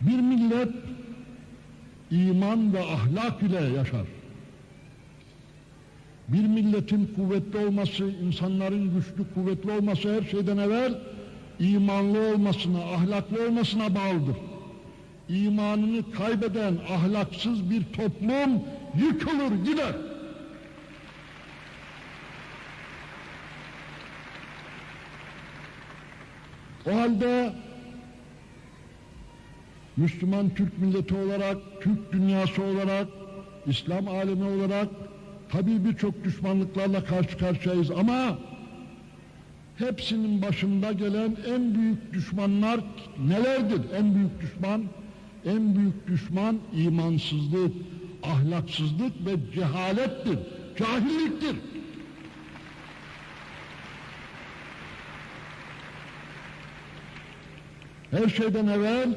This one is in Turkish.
Bir millet iman ve ahlak ile yaşar. Bir milletin kuvvetli olması, insanların güçlü, kuvvetli olması her şeyden evvel imanlı olmasına, ahlaklı olmasına bağlıdır. İmanını kaybeden ahlaksız bir toplum yıkılır gider. O halde Müslüman Türk milleti olarak, Türk dünyası olarak, İslam alemi olarak tabii birçok düşmanlıklarla karşı karşıyayız ama hepsinin başında gelen en büyük düşmanlar nelerdir? En büyük düşman, en büyük düşman imansızlık, ahlaksızlık ve cehalettir, cahilliktir. Her şeyden evvel